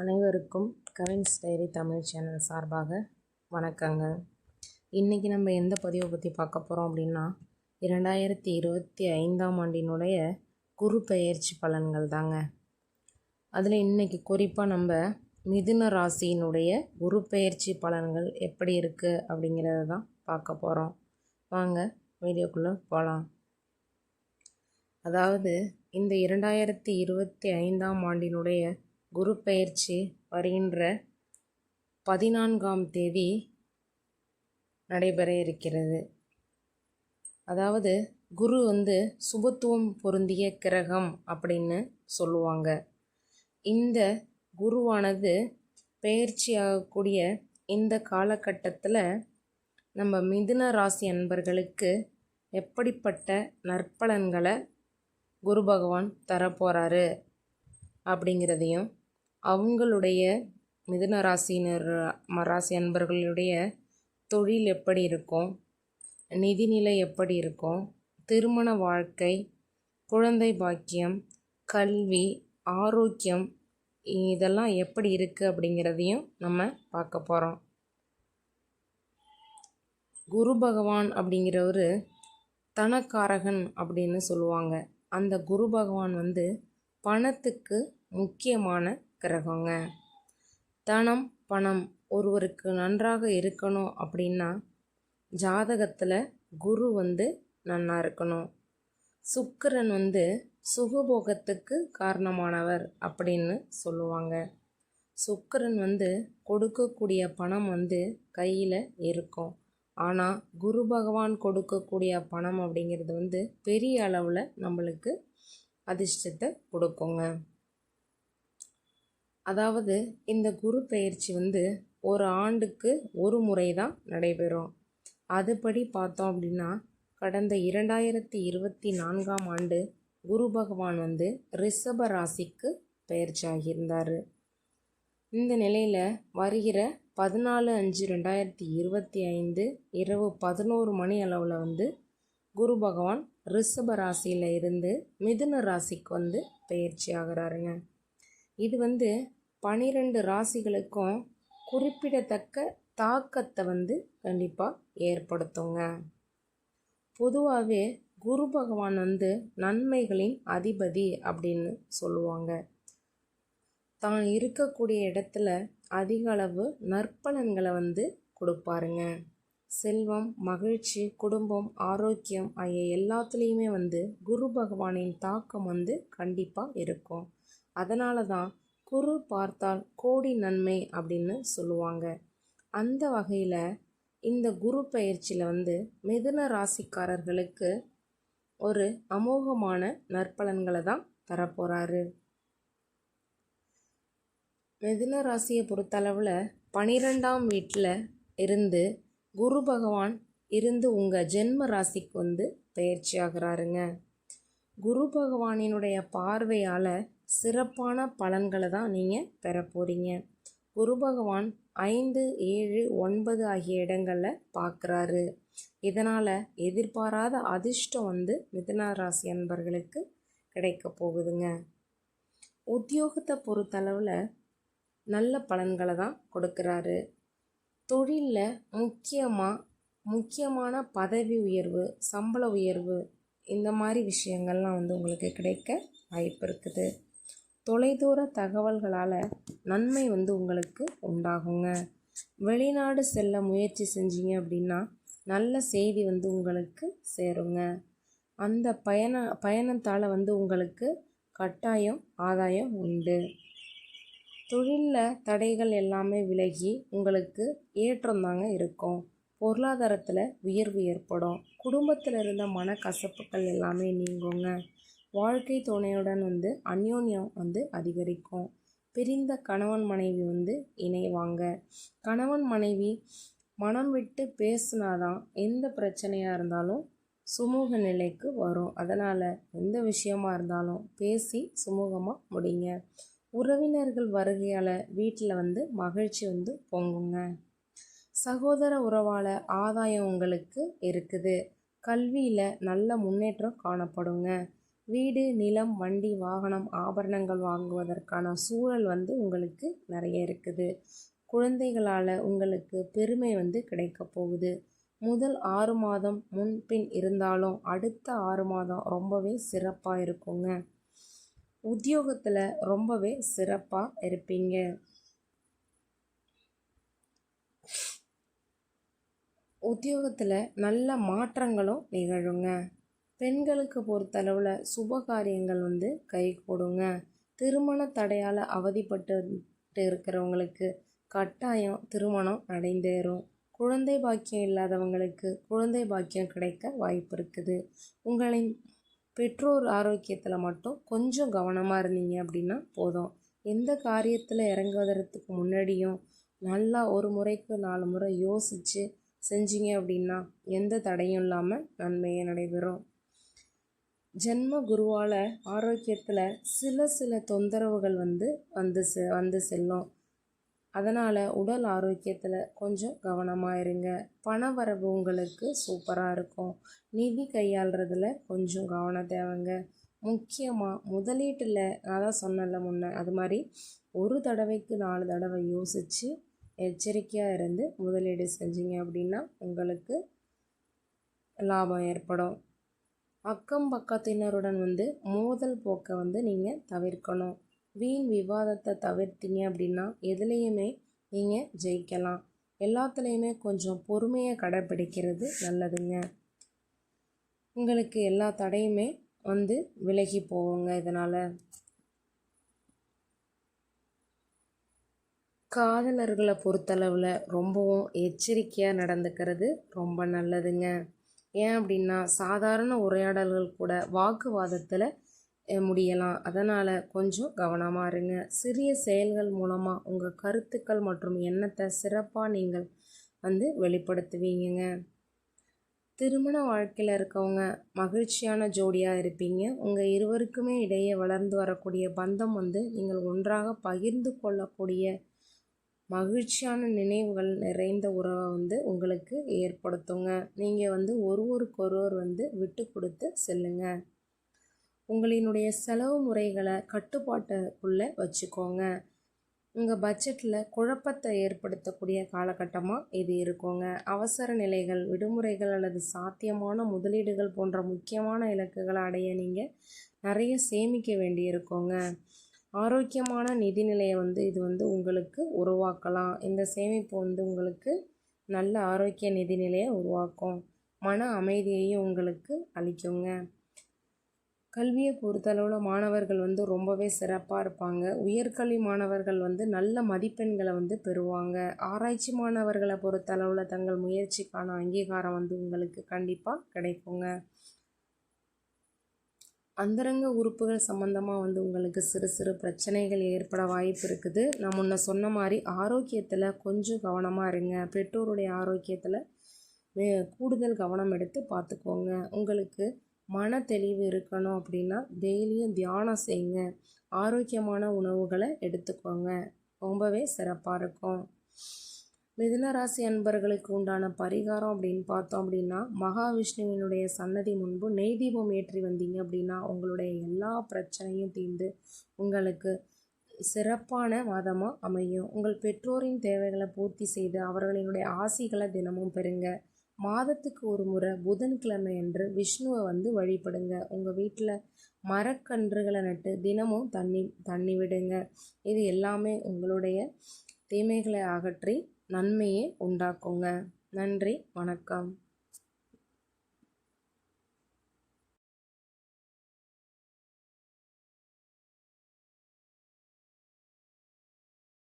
அனைவருக்கும் Cavin's diary Tamil channel சார்பாக வணக்கங்க. இன்றைக்கி நம்ம எந்த பதிவை பற்றி பார்க்க போகிறோம் அப்படின்னா இரண்டாயிரத்தி இருபத்தி ஐந்தாம் ஆண்டினுடைய குரு பெயர்ச்சி பலன்கள் தாங்க. அதில் இன்றைக்கி குறிப்பாக நம்ம மிதுன ராசியினுடைய குரு பெயர்ச்சி பலன்கள் எப்படி இருக்குது அப்படிங்கிறத தான் பார்க்க போகிறோம் வாங்க வீடியோக்குள்ளே போகலாம் அதாவது இந்த இரண்டாயிரத்தி இருபத்தி ஐந்தாம் ஆண்டினுடைய குரு பெயர்ச்சி வருகின்ற பதினான்காம் தேதி நடைபெற இருக்கிறது. அதாவது குரு வந்து சுபத்துவம் பொருந்திய கிரகம் அப்படின்னு சொல்லுவாங்க. இந்த குருவானது பெயர்ச்சியாகக்கூடிய இந்த காலகட்டத்தில் நம்ம மிதுன ராசி அன்பர்களுக்கு எப்படிப்பட்ட நற்பலன்களை குரு பகவான் தரப்போகிறாரு அப்படிங்கிறதையும் அவங்களுடைய மிதுன ராசினர் ராசி அன்பர்களுடைய தொழில் எப்படி இருக்கும்? நிதிநிலை எப்படி இருக்கும்? திருமண வாழ்க்கை குழந்தை பாக்கியம் கல்வி ஆரோக்கியம் இதெல்லாம் எப்படி இருக்குது அப்படிங்கிறதையும் நம்ம பார்க்க போகிறோம் குரு பகவான் அப்படிங்கிறவர் தனக்காரகன் அப்படின்னு சொல்லுவாங்க. அந்த குரு பகவான் வந்து பணத்துக்கு முக்கியமான கிரகங்க. தனம் பணம் ஒருவருக்கு நன்றாக இருக்கணும் அப்படின்னா ஜாதகத்தில் குரு வந்து நன்னா இருக்கணும். சுக்கிரன் வந்து சுகபோகத்துக்கு காரணமானவர் அப்படின்னு சொல்லுவாங்க. சுக்கிரன் வந்து கொடுக்கக்கூடிய பணம் வந்து கையில் இருக்கும். ஆனால் குரு பகவான் கொடுக்கக்கூடிய பணம் அப்படிங்கிறது வந்து பெரிய அளவில் நம்மளுக்கு அதிர்ஷ்டத்தை கொடுக்குங்க. அதாவது இந்த குரு பயிற்சி வந்து ஒரு ஆண்டுக்கு ஒரு முறை தான் நடைபெறும். அதுபடி பார்த்தோம் அப்படின்னா கடந்த இரண்டாயிரத்தி இருபத்தி நான்காம் ஆண்டு குரு பகவான் வந்து ரிஷப ராசிக்கு பயிற்சி ஆகியிருந்தார். இந்த நிலையில் வருகிற பதினாலு அஞ்சு ரெண்டாயிரத்தி இருபத்தி ஐந்து இரவு பதினோரு மணி அளவில் வந்து குரு பகவான் ரிஷப ராசியில் இருந்து மிதுன ராசிக்கு வந்து பயிற்சி ஆகிறாருங்க. இது வந்து பனிரெண்டு ராசிகளுக்கும் குறிப்பிடத்தக்க தாக்கத்தை வந்து கண்டிப்பாக ஏற்படுத்துங்க. பொதுவாகவே குரு பகவான் வந்து நன்மைகளின் அதிபதி அப்படின்னு சொல்லுவாங்க. தான் இருக்கக்கூடிய இடத்துல அதிக அளவு நற்பலன்களை வந்து கொடுப்பாருங்க. செல்வம் மகிழ்ச்சி குடும்பம் ஆரோக்கியம் ஆகிய எல்லாத்துலேயுமே வந்து குரு பகவானின் தாக்கம் வந்து கண்டிப்பாக இருக்கும். அதனால தான் குரு பார்த்தால் கோடி நன்மை அப்படின்னு சொல்லுவாங்க. அந்த வகையில் இந்த குரு பயிற்சியில் வந்து மிதுன ராசிக்காரர்களுக்கு ஒரு அமோகமான நற்பலன்களை தான் தரப்போகிறாரு மிதுன ராசியை பொறுத்தளவில் பனிரெண்டாம் வீட்டில் இருந்து குரு பகவான் இருந்து உங்கள் ஜென்ம ராசிக்கு வந்து பயிற்சி ஆகிறாருங்க குரு பகவானினுடைய பார்வையால் சிறப்பான பலன்களை தான் நீங்கள் பெற போகிறீங்க குரு பகவான் ஐந்து ஏழு ஒன்பது ஆகிய இடங்களில் பார்க்குறாரு இதனால் எதிர்பாராத அதிர்ஷ்டம் வந்து மிதனா ராசி அன்பர்களுக்கு கிடைக்க போகுதுங்க. உத்தியோகத்தை பொறுத்தளவில் நல்ல பலன்களை தான் கொடுக்குறாரு. தொழிலில் முக்கியமாக முக்கியமான பதவி உயர்வு சம்பள உயர்வு இந்த மாதிரி விஷயங்கள்லாம் வந்து உங்களுக்கு கிடைக்க வாய்ப்பு இருக்குது. தொலைதூர தகவல்களால் நன்மை வந்து உங்களுக்கு உண்டாகுங்க. வெளிநாடு செல்ல முயற்சி செஞ்சீங்க அப்படின்னா நல்ல செய்தி வந்து உங்களுக்கு சேருங்க. அந்த பயண பயணத்தால் வந்து உங்களுக்கு கட்டாயம் ஆதாயம் உண்டு. தொழிலில் தடைகள் எல்லாமே விலகி உங்களுக்கு ஏற்றம் தாங்க இருக்கும். பொருளாதாரத்தில் உயர்வு ஏற்படும். குடும்பத்தில் இருந்த மனக்கசப்புகள் எல்லாமே நீங்குங்க. வாழ்க்கை துணையுடன் வந்து அந்யோன்யம் வந்து அதிகரிக்கும். பிரிந்த கணவன் மனைவி வந்து இணைவாங்க. கணவன் மனைவி மனம் விட்டு பேசினாதான் எந்த பிரச்சனையாக இருந்தாலும் சுமூக நிலைக்கு வரும். அதனால் எந்த விஷயமா இருந்தாலும் பேசி சுமூகமாக முடிங்க. உறவினர்கள் வருகையால் வீட்டில் வந்து மகிழ்ச்சி வந்து பொங்குங்க. சகோதர உறவால் ஆதாயம் உங்களுக்கு இருக்குது. கல்வியில் நல்ல முன்னேற்றம் காணப்படுங்க. வீடு நிலம் வண்டி வாகனம் ஆபரணங்கள் வாங்குவதற்கான சூழல் வந்து உங்களுக்கு நிறைய இருக்குது. குழந்தைகளால் உங்களுக்கு பெருமை வந்து கிடைக்க போகுது. முதல் ஆறு மாதம் முன்பின் இருந்தாலும் அடுத்த ஆறு மாதம் ரொம்பவே சிறப்பாக இருக்குங்க. உத்தியோகத்தில் ரொம்பவே சிறப்பாக இருப்பீங்க. உத்தியோகத்தில் நல்ல மாற்றங்களும் நிகழுங்க. பெண்களுக்கு பொறுத்தளவில் சுப காரியங்கள் வந்து கை கொடுங்க. திருமண தடையால் அவதிப்பட்டு இருக்கிறவங்களுக்கு கட்டாயம் திருமணம் அடைந்தேறும் குழந்தை பாக்கியம் இல்லாதவங்களுக்கு குழந்தை பாக்கியம் கிடைக்க வாய்ப்பு இருக்குது. உங்களின் பெற்றோர் ஆரோக்கியத்தில் மட்டும் கொஞ்சம் கவனமாக இருந்தீங்க அப்படின்னா போதும். எந்த காரியத்தில் இறங்குவதற்கு முன்னாடியும் நல்லா ஒரு முறைக்கு நாலு முறை யோசித்து செஞ்சீங்க அப்படின்னா எந்த தடையும் இல்லாமல் நன்மையே நடைபெறும். ஜென்ம குருவால் ஆரோக்கியத்தில் சில சில தொந்தரவுகள் வந்து வந்து செ வந்து செல்லும். அதனால் உடல் ஆரோக்கியத்தில் கொஞ்சம் கவனமாக இருங்க. பண வரவு உங்களுக்கு சூப்பராக இருக்கும். நிதி கையாளுறதுல கொஞ்சம் கவனம் தேவைங்க. முக்கியமாக முதலீட்டில் நான் தான் சொன்னல முன்ன அது மாதிரி ஒரு தடவைக்கு நாலு தடவை யோசித்து எச்சரிக்கையாக இருந்து முதலீடு செஞ்சீங்க அப்படின்னா உங்களுக்கு லாபம் ஏற்படும். அக்கம் பக்கத்தினருடன் வந்து மோதல் போக்கை வந்து நீங்கள் தவிர்க்கணும். வீண் விவாதத்தை தவிர்த்தீங்க அப்படின்னா எதுலேயுமே நீங்கள் ஜெயிக்கலாம். எல்லாத்துலேயுமே கொஞ்சம் பொறுமையை கடைப்பிடிக்கிறது நல்லதுங்க. உங்களுக்கு எல்லா தடையுமே வந்து விலகி போவோங்க இதனால். காதலர்களை பொறுத்தளவில் ரொம்பவும் எச்சரிக்கையாக நடந்துக்கிறது ரொம்ப நல்லதுங்க. ஏன் அப்படின்னா சாதாரண உரையாடல்கள் கூட வாக்குவாதத்தில் முடியலாம். அதனால் கொஞ்சம் கவனமாக இருங்க. சிறிய செயல்கள் மூலமாக உங்கள் கருத்துக்கள் மற்றும் எண்ணத்தை சிறப்பாக நீங்கள் வந்து வெளிப்படுத்துவீங்க திருமண வாழ்க்கையில் இருக்கவங்க மகிழ்ச்சியான ஜோடியாக இருப்பீங்க. உங்கள் இருவருக்குமே இடையே வளர்ந்து வரக்கூடிய பந்தம் வந்து நீங்கள் ஒன்றாக பகிர்ந்து கொள்ளக்கூடிய மகிழ்ச்சியான நினைவுகள் நிறைந்த உறவை வந்து உங்களுக்கு ஏற்படுத்துங்க. நீங்கள் வந்து ஒருவருக்கொருவர் வந்து விட்டு கொடுத்து செல்லுங்க. உங்களினுடைய செலவு முறைகளை கட்டுப்பாட்டுக்குள்ளே வச்சுக்கோங்க. உங்கள் பட்ஜெட்டில் குழப்பத்தை ஏற்படுத்தக்கூடிய காலகட்டமாக இது இருக்குங்க. அவசர நிலைகள் விடுமுறைகள் அல்லது சாத்தியமான முதலீடுகள் போன்ற முக்கியமான இலக்குகளை அடைய நீங்கள் நிறைய சேமிக்க வேண்டியிருக்கோங்க. ஆரோக்கியமான நிதிநிலையை வந்து இது வந்து உங்களுக்கு உருவாக்கலாம். இந்த சேமிப்பு வந்து உங்களுக்கு நல்ல ஆரோக்கிய நிதிநிலையை உருவாக்கும். மன அமைதியையும் உங்களுக்கு அளிக்குங்க. கல்வியை பொறுத்தளவில் மாணவர்கள் வந்து ரொம்பவே சிறப்பாக இருப்பாங்க. உயர்கல்வி மாணவர்கள் வந்து நல்ல மதிப்பெண்களை வந்து பெறுவாங்க. ஆராய்ச்சி மாணவர்களை பொறுத்தளவில் தங்கள் முயற்சிக்கான அங்கீகாரம் வந்து உங்களுக்கு கண்டிப்பாக கிடைக்குங்க. அந்தரங்க உறுப்புகள் சம்மந்தமாக வந்து உங்களுக்கு சிறு சிறு பிரச்சனைகள் ஏற்பட வாய்ப்பு இருக்குது. நான் முன்ன சொன்ன மாதிரி ஆரோக்கியத்தில் கொஞ்சம் கவனமாக இருங்க. பெற்றோருடைய ஆரோக்கியத்தில் கூடுதல் கவனம் எடுத்து பார்த்துக்கோங்க உங்களுக்கு மன தெளிவு இருக்கணும் அப்படின்னா டெய்லியும் தியானம் செய்யுங்க ஆரோக்கியமான உணவுகளை எடுத்துக்கோங்க. ரொம்பவே சிறப்பாக இருக்கும். மிதுனராசி அன்பர்களுக்கு உண்டான பரிகாரம் அப்படின்னு பார்த்தோம் அப்படின்னா மகாவிஷ்ணுவினுடைய சன்னதி முன்பு நெய் தீபம் ஏற்றி வந்தீங்க அப்படின்னா உங்களுடைய எல்லா பிரச்சனையும் தீர்ந்து உங்களுக்கு சிறப்பான மாதமாக அமையும். உங்கள் பெற்றோரின் தேவைகளை பூர்த்தி செய்து அவர்களினுடைய ஆசிகளை தினமும் பெறுங்க. மாதத்துக்கு ஒரு முறை புதன்கிழமை அன்று விஷ்ணுவை வந்து வழிபடுங்க. உங்கள் வீட்டில் மரக்கன்றுகளை நட்டு தினமும் தண்ணி தண்ணி விடுங்க. இது எல்லாமே உங்களுடைய தீமைகளை அகற்றி நன்மையை உண்டாக்குங்க. நன்றி வணக்கம்.